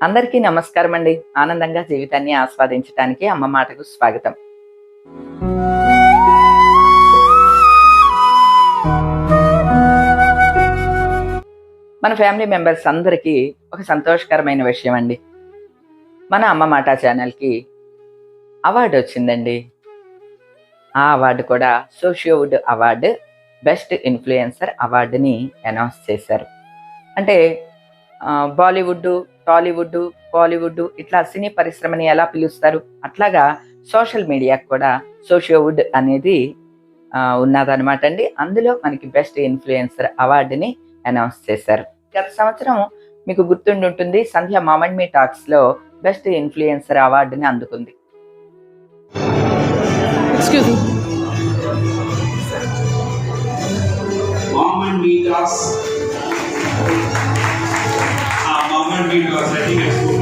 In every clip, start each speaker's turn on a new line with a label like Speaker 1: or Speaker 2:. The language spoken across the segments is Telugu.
Speaker 1: అందరికీ నమస్కారం అండి ఆనందంగా జీవితాన్ని ఆస్వాదించడానికి అమ్మ మాటకు స్వాగతం. మన ఫ్యామిలీ మెంబర్స్ అందరికీ ఒక సంతోషకరమైన విషయం అండి మన అమ్మ మాట ఛానల్కి అవార్డు వచ్చిందండి. ఆ అవార్డు కూడా సోషియోవుడ్ అవార్డు బెస్ట్ ఇన్ఫ్లుయెన్సర్ అవార్డుని అనౌన్స్ చేశారు. అంటే బాలీవుడ్ టాలీవుడ్ బాలీవుడ్ ఇట్లా సినీ పరిశ్రమని ఎలా పిలుస్తారు? అట్లాగా సోషల్ మీడియాకు కూడా సోషియోవుడ్ అనేది ఆ, ఉన్నదన్నమాట అండి. అందులో మనకి బెస్ట్ ఇన్ఫ్లుయెన్సర్ అవార్డుని అనౌన్స్ చేశారు. గత సంవత్సరం మీకు గుర్తుండి ఉంటుంది సంధ్య మామన్ మీ టాక్స్లో బెస్ట్ ఇన్ఫ్లుయెన్సర్ అవార్డుని అందుకుంది.
Speaker 2: Excuse me.
Speaker 3: I think it's.
Speaker 1: expo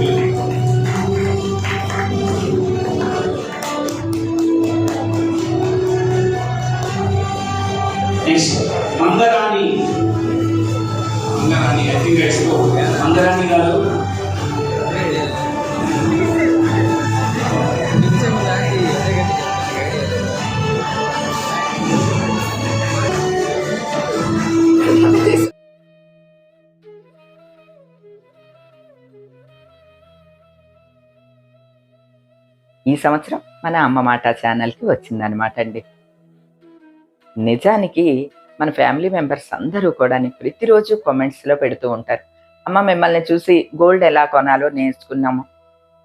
Speaker 1: సంవత్సరం మన అమ్మ మాట ఛానల్కి వచ్చిందనమాట అండి. నిజానికి మన ఫ్యామిలీ మెంబర్స్ అందరూ కూడా ప్రతిరోజు కామెంట్స్లో పెడుతూ ఉంటారు. అమ్మ మిమ్మల్ని చూసి గోల్డ్ ఎలా కొనాలో నేర్చుకున్నాము.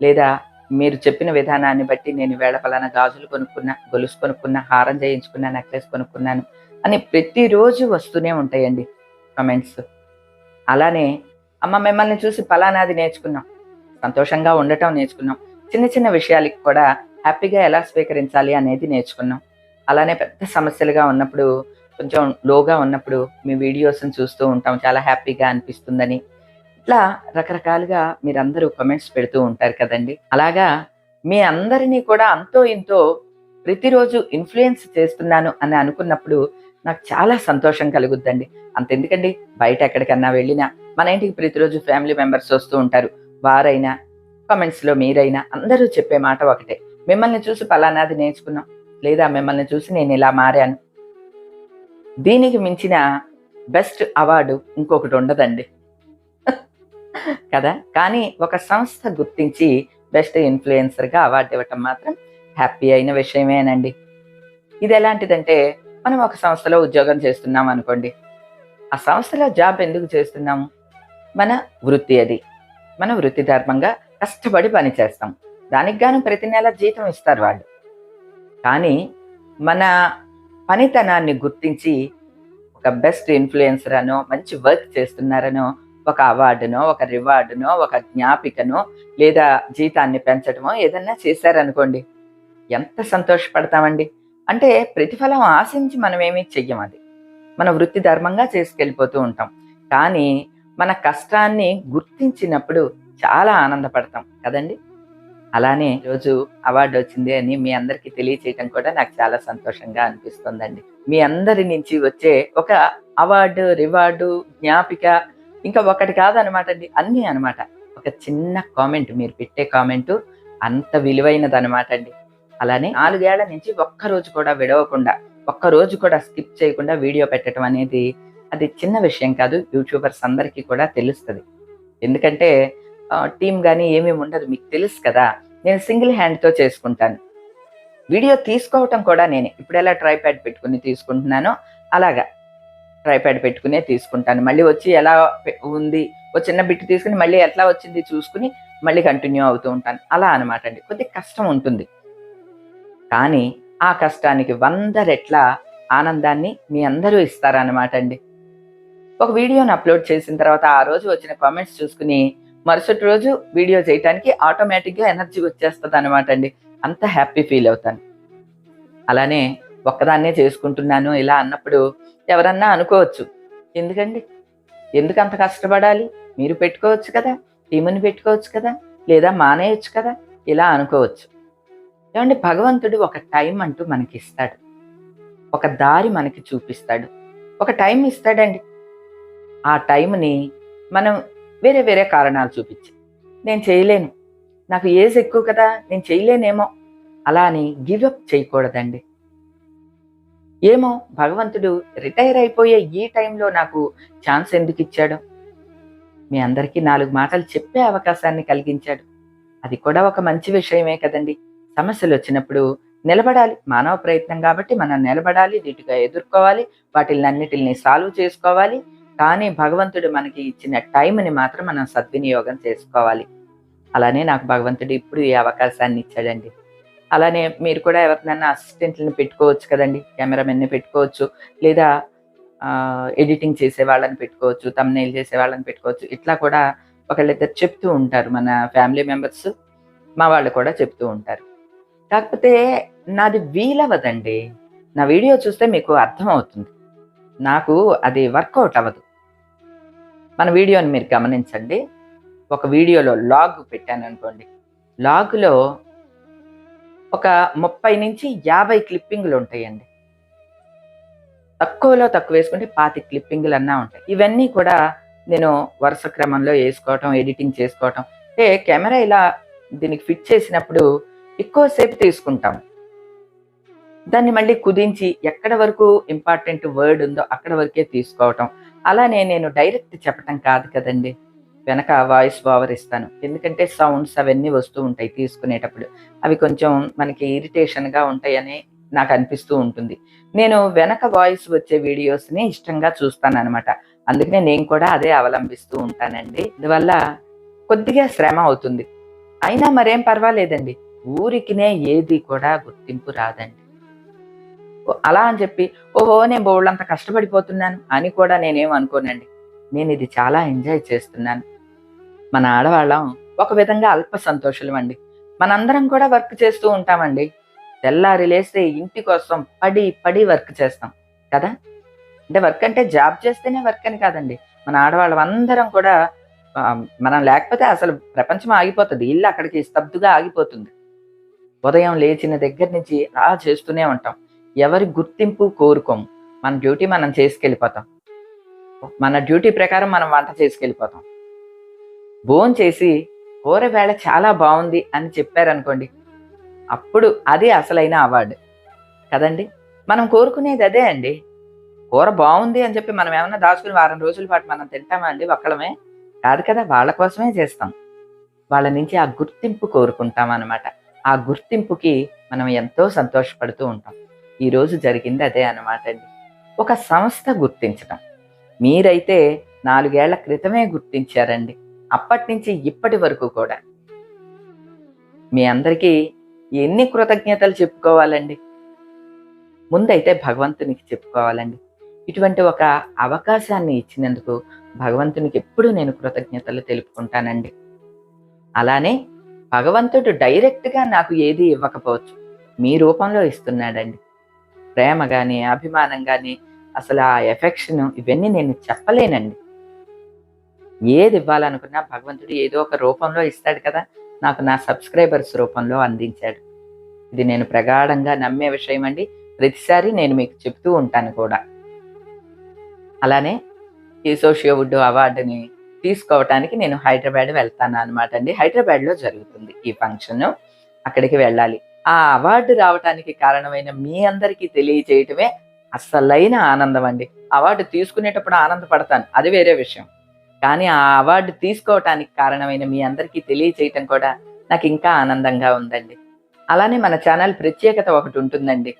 Speaker 1: లేదా మీరు చెప్పిన విధానాన్ని బట్టి నేను వేళ పలానా గాజులు కొనుక్కున్నా గొలుసు కొనుక్కున్నా హారం చేయించుకున్నా నెక్లెస్ కొనుక్కున్నాను అని ప్రతిరోజు వస్తూనే ఉంటాయండి కమెంట్స్. అలానే అమ్మ మిమ్మల్ని చూసి పలానాది నేర్చుకున్నాం. సంతోషంగా ఉండటం నేర్చుకున్నాం. చిన్న చిన్న విషయాలకి కూడా హ్యాపీగా ఎలా స్వీకరించాలి అనేది నేర్చుకున్నాం. అలానే పెద్ద సమస్యలుగా ఉన్నప్పుడు కొంచెం లోగా ఉన్నప్పుడు మీ వీడియోస్ని చూస్తూ ఉంటాం. చాలా హ్యాపీగా అనిపిస్తుందని. ఇట్లా రకరకాలుగా మీరందరూ కమెంట్స్ పెడుతూ ఉంటారు కదండి. అలాగా మీ అందరినీ కూడా అంతో ఇంతో ప్రతిరోజు ఇన్ఫ్లుయెన్స్ చేస్తున్నాను అని అనుకున్నప్పుడు నాకు చాలా సంతోషం కలుగుద్దండి. అంతెందుకండి? బయట ఎక్కడికన్నా వెళ్ళినా మన ఇంటికి ప్రతిరోజు ఫ్యామిలీ మెంబర్స్ వస్తూ ఉంటారు. వారైనా కామెంట్స్లో మీరైనా అందరూ చెప్పే మాట ఒకటే. మిమ్మల్ని చూసి పలానాది నేర్చుకున్నాం. లేదా మిమ్మల్ని చూసి నేను ఇలా మారాను. దీనికి మించిన బెస్ట్ అవార్డు ఇంకొకటి ఉండదండి. కదా? కానీ ఒక సంస్థ గుర్తించి బెస్ట్ ఇన్ఫ్లుయెన్సర్గా అవార్డు ఇవ్వటం మాత్రం హ్యాపీ అయిన విషయమేనండి. ఇది ఎలాంటిదంటే మనం ఒక సంస్థలో ఉద్యోగం చేస్తున్నాం అనుకోండి. ఆ సంస్థలో జాబ్ ఎందుకు చేస్తున్నాము? మన వృత్తి అది. మన వృత్తి ధర్మంగా కష్టపడి పని చేస్తాం దానికి గాను ప్రతి నెల జీతం ఇస్తారు వాళ్ళు. కానీ మన పనితనాన్ని గుర్తించి ఒక బెస్ట్ ఇన్ఫ్లుయెన్సర్ అనో మంచి వర్క్ చేస్తున్నారనో ఒక అవార్డునో ఒక రివార్డునో ఒక జ్ఞాపికనో లేదా జీతాన్ని పెంచడమో ఏదన్నా చేశారనుకోండి ఎంత సంతోషపడతామండి. అంటే ప్రతిఫలం ఆశించి మనం ఏమీ చెయ్యం అది. మన వృత్తి ధర్మంగా చేసుకెళ్ళిపోతూ ఉంటాం. కానీ మన కష్టాన్ని గుర్తించినప్పుడు చాలా ఆనందపడతాం కదండి? అలానే రోజు అవార్డు వచ్చింది అని మీ అందరికీ తెలియచేయటం కూడా నాకు చాలా సంతోషంగా అనిపిస్తుందండి. మీ అందరి నుంచి వచ్చే ఒక అవార్డు రివార్డు జ్ఞాపిక ఇంకా ఒకటి కాదనమాట అండి అన్నీ అనమాట. ఒక చిన్న కామెంట్ మీరు పెట్టే కామెంట్ అంత విలువైనది అనమాట అండి అలానే నాలుగేళ్ళ నుంచి ఒక్క రోజు కూడా విడవకుండా ఒక్క రోజు కూడా స్కిప్ చేయకుండా వీడియో పెట్టడం అనేది అది చిన్న విషయం కాదు యూట్యూబర్స్ అందరికీ కూడా తెలుస్తుంది. ఎందుకంటే టీం కానీ ఏమేమి ఉండదు మీకు తెలుసు కదా. నేను సింగిల్ హ్యాండ్తో చేసుకుంటాను. వీడియో తీసుకోవటం కూడా నేనే. ఇప్పుడు ఎలా ట్రైప్యాడ్ పెట్టుకుని తీసుకుంటున్నానో అలాగా ట్రైప్యాడ్ పెట్టుకునే తీసుకుంటాను. మళ్ళీ వచ్చి ఎలా పె- ఉంది ఒక చిన్న బిట్ తీసుకుని మళ్ళీ ఎట్లా వచ్చింది చూసుకుని మళ్ళీ కంటిన్యూ అవుతూ ఉంటాను. అలా అనమాట అండి. కొద్దిగా కష్టం ఉంటుంది. కానీ ఆ కష్టానికి వంద రెట్ల ఆనందాన్ని మీ అందరూ ఇస్తారనమాట అండి. ఒక వీడియోని అప్లోడ్ చేసిన తర్వాత ఆ రోజు వచ్చిన కామెంట్స్ చూసుకుని మరుసటి రోజు వీడియో చేయటానికి ఆటోమేటిక్గా ఎనర్జీ వచ్చేస్తుంది అనమాట అండి. అంత హ్యాపీ ఫీల్ అవుతాను. అలానే ఒక్కదాన్నే చేసుకుంటున్నాను ఇలా అన్నప్పుడు ఎవరన్నా అనుకోవచ్చు. ఎందుకండి? ఎందుకు అంత కష్టపడాలి? మీరు పెట్టుకోవచ్చు కదా? టీముని పెట్టుకోవచ్చు కదా? లేదా మానేయచ్చు కదా? ఇలా అనుకోవచ్చు. ఏమంటే భగవంతుడు ఒక టైం అంటూ మనకి ఇస్తాడు ఒక దారి మనకి చూపిస్తాడు. ఒక టైం ఇస్తాడండి. ఆ టైంని మనం వేరే వేరే కారణాలు చూపించి. నేను చేయలేను. నాకు ఏజ్ ఎక్కువ కదా నేను చేయలేనేమో. అలా అని గివప్ చేయకూడదండి. ఏమో భగవంతుడు రిటైర్ అయిపోయే ఈ టైంలో నాకు ఛాన్స్ ఎందుకు ఇచ్చాడు? మీ అందరికీ నాలుగు మాటలు చెప్పే అవకాశాన్ని కలిగించాడు. అది కూడా ఒక మంచి విషయమే కదండి. సమస్యలు వచ్చినప్పుడు నిలబడాలి. మానవ ప్రయత్నం కాబట్టి మనం నిలబడాలి నీటిగా ఎదుర్కోవాలి వాటిని అన్నిటిని సాల్వ్ చేసుకోవాలి. కానీ భగవంతుడు మనకి ఇచ్చిన టైంని మాత్రం మనం సద్వినియోగం చేసుకోవాలి. అలానే నాకు భగవంతుడు ఇప్పుడు ఈ అవకాశాన్ని ఇచ్చాడండి. అలానే మీరు కూడా ఎవరినైనా అసిస్టెంట్లను పెట్టుకోవచ్చు కదండి కెమెరామెన్ని పెట్టుకోవచ్చు లేదా ఎడిటింగ్ చేసే వాళ్ళని పెట్టుకోవచ్చు తమ్నైల్ చేసే వాళ్ళని పెట్టుకోవచ్చు ఇట్లా కూడా ఒకళ్ళిద్దరు చెప్తూ ఉంటారు మన ఫ్యామిలీ మెంబర్స్ మా వాళ్ళు కూడా చెప్తూ ఉంటారు. కాకపోతే నాది వీలవదండి నా వీడియో చూస్తే మీకు అర్థమవుతుంది. నాకు అది వర్కౌట్ అవ్వదు. మన వీడియోని మీరు గమనించండి. ఒక వీడియోలో లాగ్ పెట్టాను అనుకోండి. లాగ్లో ఒక ముప్పై నుంచి యాభై క్లిప్పింగ్లు ఉంటాయండి. తక్కువలో తక్కువ వేసుకుంటే పాతి క్లిప్పింగ్లు అన్నా ఉంటాయి. ఇవన్నీ కూడా నేను వరుస క్రమంలో వేసుకోవటం ఎడిటింగ్ చేసుకోవటం. అంటే కెమెరా ఇలా దీనికి ఫిట్ చేసినప్పుడు ఎక్కువసేపు తీసుకుంటాం. దాన్ని మళ్ళీ కుదించి ఎక్కడ వరకు ఇంపార్టెంట్ వర్డ్ ఉందో అక్కడ వరకే తీసుకోవటం. అలానే నేను డైరెక్ట్ చెప్పటం కాదు కదండి. వెనక వాయిస్ ఓవర్ ఇస్తాను. ఎందుకంటే సౌండ్స్ అవన్నీ వస్తూ ఉంటాయి తీసుకునేటప్పుడు. అవి కొంచెం మనకి ఇరిటేషన్గా ఉంటాయని నాకు అనిపిస్తూ ఉంటుంది. నేను వెనక వాయిస్ వచ్చే వీడియోస్ని ఇష్టంగా చూస్తాను అనమాట అందుకనే నేను కూడా అదే అవలంబిస్తూ ఉంటానండి. అందువల్ల కొద్దిగా శ్రమ అవుతుంది. అయినా మరేం పర్వాలేదండి. ఊరికినే ఏది కూడా గుర్తింపు రాదండి. అలా అని చెప్పి ఓహో నేను బోళ్ళంత కష్టపడిపోతున్నాను అని కూడా నేనేం అనుకోనండి. నేను ఇది చాలా ఎంజాయ్ చేస్తున్నాను. మన ఆడవాళ్ళం ఒక విధంగా అల్ప సంతోషులం అండి. మనందరం కూడా వర్క్ చేస్తూ ఉంటామండి. తెల్లారి లేస్తే ఇంటి కోసం పడి పడి వర్క్ చేస్తాం. కదా? అంటే వర్క్ అంటే జాబ్ చేస్తేనే వర్క్ అని కాదండి. మన ఆడవాళ్ళం అందరం కూడా మనం లేకపోతే అసలు ప్రపంచం ఆగిపోతుంది. ఇల్లు అక్కడికి స్తబ్దుగా ఆగిపోతుంది. ఉదయం లేచిన దగ్గర నుంచి అలా చేస్తూనే ఉంటాం. ఎవరి గుర్తింపు కోరుకోము. మన డ్యూటీ మనం చేసుకెళ్ళిపోతాం. మన డ్యూటీ ప్రకారం మనం వంట చేసుకెళ్ళిపోతాం. భోన్ చేసి కూర వేళ చాలా బాగుంది అని చెప్పారనుకోండి అప్పుడు అది అసలైన అవార్డు. కదండి? మనం కోరుకునేది అదే అండి. కూర బాగుంది అని చెప్పి మనం ఏమైనా దాచుకుని వారం రోజుల పాటు మనం తింటామా అండి? ఒక్కడమే కాదు కదా వాళ్ళ కోసమే చేస్తాం. వాళ్ళ నుంచి ఆ గుర్తింపు కోరుకుంటాం అన్నమాట. ఆ గుర్తింపుకి మనం ఎంతో సంతోషపడుతూ ఉంటాం. ఈ రోజు జరిగింది అదే అన్నమాట అండి. ఒక సంస్థ గుర్తించడం మీరైతే నాలుగేళ్ళ క్రితమే గుర్తించారండి. అప్పటి నుంచి ఇప్పటి వరకు కూడా. మీ అందరికీ ఎన్ని కృతజ్ఞతలు చెప్పుకోవాలండి? ముందైతే భగవంతునికి చెప్పుకోవాలండి. ఇటువంటి ఒక అవకాశాన్ని ఇచ్చినందుకు భగవంతునికి ఎప్పుడూ నేను కృతజ్ఞతలు తెలుపుకుంటానండి. అలానే భగవంతుడు డైరెక్ట్గా నాకు ఏది ఇవ్వకపోవచ్చు. మీ రూపంలో ఇస్తున్నాడండి. ప్రేమ కానీ అభిమానం కానీ అసలు ఆ ఎఫెక్షన్ ఇవన్నీ నేను చెప్పలేనండి. ఏది ఇవ్వాలనుకున్నా భగవంతుడు ఏదో ఒక రూపంలో ఇస్తాడు కదా నాకు నా సబ్స్క్రైబర్స్ రూపంలో అందించాడు. ఇది నేను ప్రగాఢంగా నమ్మే విషయం అండి. ప్రతిసారి నేను మీకు చెప్తూ ఉంటాను కూడా. అలానే ఈ సోషియోవుడ్ అవార్డుని తీసుకోవటానికి నేను హైదరాబాద్ వెళ్తాను అనమాట అండి. హైదరాబాద్లో జరుగుతుంది ఈ ఫంక్షన్. అక్కడికి వెళ్ళాలి. ఆ అవార్డు రావటానికి కారణమైన మీ అందరికీ తెలియజేయటమే అసలైన ఆనందం అండి. అవార్డు తీసుకునేటప్పుడు ఆనందపడతాను. అది వేరే విషయం. కానీ ఆ అవార్డు తీసుకోవటానికి కారణమైన మీ అందరికీ తెలియచేయటం కూడా నాకు ఇంకా ఆనందంగా ఉందండి. అలానే మన ఛానల్ ప్రత్యేకత ఒకటి ఉంటుందండి.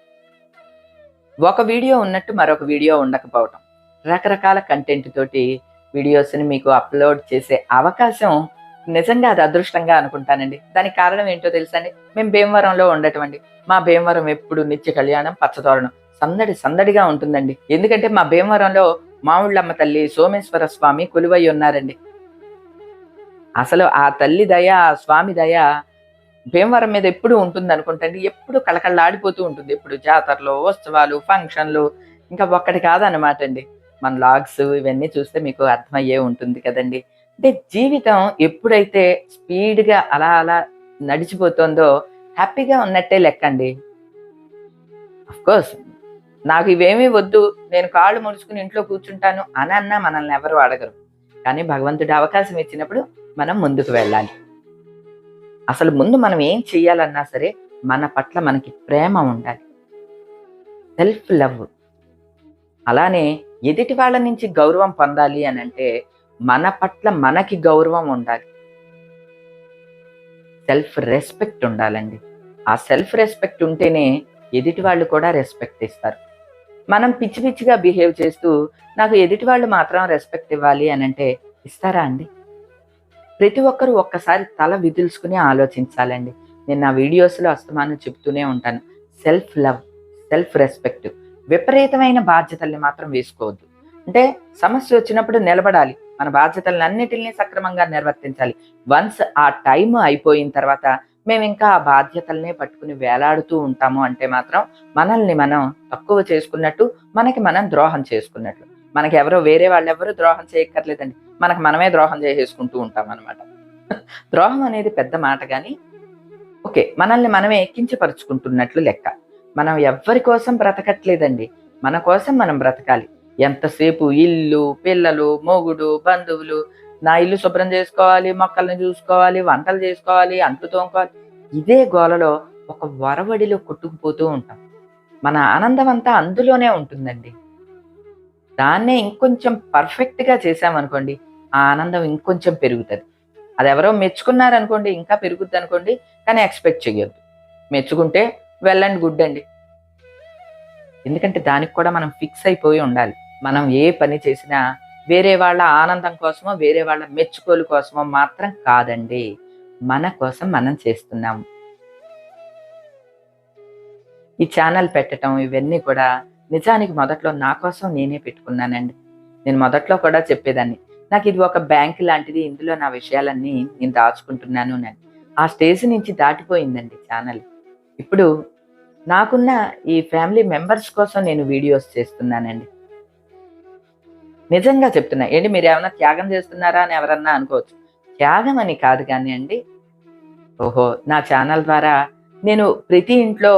Speaker 1: ఒక వీడియో ఉన్నట్టు మరొక వీడియో ఉండకపోవటం. రకరకాల కంటెంట్ తోటి వీడియోస్ని మీకు అప్లోడ్ చేసే అవకాశం నిజంగా అది అదృష్టంగా అనుకుంటానండి. దానికి కారణం ఏంటో తెలుసండి మేము భీమవరంలో ఉండటం అండి మా భీమవరం ఎప్పుడు నిత్య కళ్యాణం పచ్చదోరణం. సందడి సందడిగా ఉంటుందండి. ఎందుకంటే మా భీమవరంలో మామిళ్ళమ్మ తల్లి సోమేశ్వర స్వామి కొలువై ఉన్నారండి. అసలు ఆ తల్లి దయ ఆ స్వామి దయ భీమవరం మీద ఎప్పుడు ఉంటుంది అనుకుంటండి. ఎప్పుడు కళకళలాడిపోతూ ఉంటుంది. ఎప్పుడు జాతరలు ఉత్సవాలు ఫంక్షన్లు. ఇంకా ఒక్కటి కాదనమాట అండి మన లాగ్స్ ఇవన్నీ చూస్తే మీకు అర్థమయ్యే ఉంటుంది కదండి. అంటే జీవితం ఎప్పుడైతే స్పీడ్గా అలా అలా నడిచిపోతుందో హ్యాపీగా ఉన్నట్టే లెక్కండి. కోర్స్ నాకు ఇవేమీ వద్దు నేను కాళ్ళు ముడుచుకుని ఇంట్లో కూర్చుంటాను అని అన్నా మనల్ని ఎవరు అడగరు. కానీ భగవంతుడు అవకాశం ఇచ్చినప్పుడు మనం ముందుకు వెళ్ళాలి. అసలు ముందు మనం ఏం చెయ్యాలన్నా సరే మన పట్ల మనకి ప్రేమ ఉండాలి. సెల్ఫ్ లవ్ అలానే ఎదుటి వాళ్ళ నుంచి గౌరవం పొందాలి అని అంటే మన పట్ల మనకి గౌరవం ఉండాలి. సెల్ఫ్ రెస్పెక్ట్ ఉండాలండి. ఆ సెల్ఫ్ రెస్పెక్ట్ ఉంటేనే ఎదుటి వాళ్ళు కూడా రెస్పెక్ట్ ఇస్తారు. మనం పిచ్చి పిచ్చిగా బిహేవ్ చేస్తూ నాకు ఎదుటి వాళ్ళు మాత్రం రెస్పెక్ట్ ఇవ్వాలి అని అంటే ఇస్తారా అండి? ప్రతి ఒక్కరూ ఒక్కసారి తల విదుల్చుకుని ఆలోచించాలండి. నేను నా వీడియోస్లో అస్తమానం చెప్తూనే ఉంటాను. సెల్ఫ్ లవ్ సెల్ఫ్ రెస్పెక్ట్ విపరీతమైన బాధ్యతల్ని మాత్రం వేసుకోవద్దు. అంటే సమస్య వచ్చినప్పుడు నిలబడాలి. మన బాధ్యతలన్నిటిని సక్రమంగా నిర్వర్తించాలి. వన్స్ ఆ టైం అయిపోయిన తర్వాత మేము ఇంకా ఆ బాధ్యతల్నే పట్టుకుని వేలాడుతూ ఉంటాము అంటే మాత్రం మనల్ని మనం తక్కువ చేసుకున్నట్టు మనకి మనం ద్రోహం చేసుకున్నట్లు. మనకి ఎవరో వేరే వాళ్ళు ఎవరు ద్రోహం చేయక్కర్లేదండి. మనకు మనమే ద్రోహం చేసేసుకుంటూ ఉంటాం అనమాట ద్రోహం అనేది పెద్ద మాట కానీ ఓకే మనల్ని మనమే కించపరుచుకుంటున్నట్లు లెక్క. మనం ఎవ్వరి కోసం బ్రతకట్లేదండి. మన కోసం మనం బ్రతకాలి. ఎంతసేపు ఇల్లు పిల్లలు మొగుడు బంధువులు నా ఇల్లు శుభ్రం చేసుకోవాలి మొక్కల్ని చూసుకోవాలి వంటలు చేసుకోవాలి అంట్లు తోముకోవాలి. ఇదే గోలలో ఒక వరవడిలో కొట్టుకుపోతూ ఉంటాం. మన ఆనందం అంతా అందులోనే ఉంటుందండి. దాన్నే ఇంకొంచెం పర్ఫెక్ట్గా చేసామనుకోండి ఆ ఆనందం ఇంకొంచెం పెరుగుతుంది. అది ఎవరో మెచ్చుకున్నారనుకోండి ఇంకా పెరుగుద్ది అనుకోండి కానీ ఎక్స్పెక్ట్ చేయొద్దు మెచ్చుకుంటే వెల్ అండ్ గుడ్ అండి. ఎందుకంటే దానికి కూడా మనం ఫిక్స్ అయిపోయి ఉండాలి. మనం ఏ పని చేసినా వేరే వాళ్ళ ఆనందం కోసమో వేరే వాళ్ళ మెచ్చుకోలు కోసమో మాత్రం కాదండి. మన కోసం మనం చేస్తున్నాం. ఈ ఛానల్ పెట్టడం ఇవన్నీ కూడా నిజానికి మొదట్లో నా కోసం నేనే పెట్టుకున్నానండి. నేను మొదట్లో కూడా చెప్పేదాన్ని. నాకు ఇది ఒక బ్యాంక్ లాంటిది ఇందులో నా విషయాలన్నీ నేను దాచుకుంటున్నాను అని. ఆ స్టేజ్ నుంచి దాటిపోయిందండి ఛానల్ ఇప్పుడు నాకున్న ఈ ఫ్యామిలీ మెంబర్స్ కోసం నేను వీడియోస్ చేస్తున్నానండి. నిజంగా చెప్తున్నా. ఏంటి మీరు ఏమైనా త్యాగం చేస్తున్నారా అని ఎవరన్నా అనుకోవచ్చు. త్యాగం అని కాదు కానీ అండి ఓహో నా ఛానల్ ద్వారా నేను ప్రతి ఇంట్లో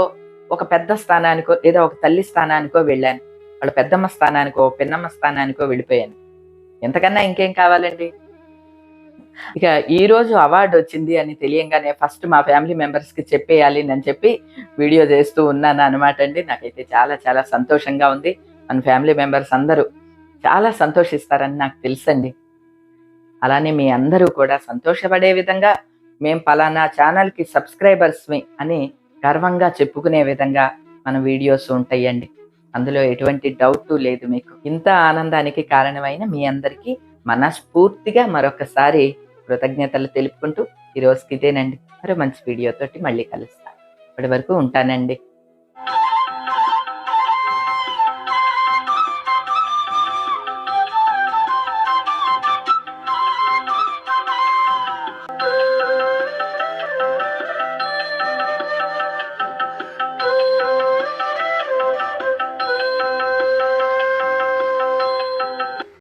Speaker 1: ఒక పెద్ద స్థానానికో లేదా ఒక తల్లి స్థానానికో వెళ్ళాను. వాళ్ళ పెద్దమ్మ స్థానానికో పిన్నమ్మ స్థానానికో వెళ్ళిపోయాను. ఎంతకన్నా ఇంకేం కావాలండి? ఇక ఈరోజు అవార్డు వచ్చింది అని తెలియంగానే ఫస్ట్ మా ఫ్యామిలీ మెంబర్స్కి చెప్పేయాలి అని చెప్పి వీడియో చేస్తూ ఉన్నాను అనమాట అండి. నాకైతే చాలా చాలా సంతోషంగా ఉంది. మన ఫ్యామిలీ మెంబర్స్ అందరూ చాలా సంతోషిస్తారని నాకు తెలుసండి. అలానే మీ అందరూ కూడా సంతోషపడే విధంగా మేం పలానా ఛానల్కి సబ్స్క్రైబర్స్మి అని గర్వంగా చెప్పుకునే విధంగా మన వీడియోస్ ఉంటాయండి. అందులో ఎటువంటి డౌట్ లేదు మీకు. ఇంత ఆనందానికి కారణమైన మీ అందరికీ మనస్ఫూర్తిగా మరొకసారి కృతజ్ఞతలు తెలుపుకుంటూ ఈ రోజుకి ఇదేనండి మరో మంచి వీడియోతోటి మళ్ళీ కలుస్తాను ఇప్పటి వరకు ఉంటానండి.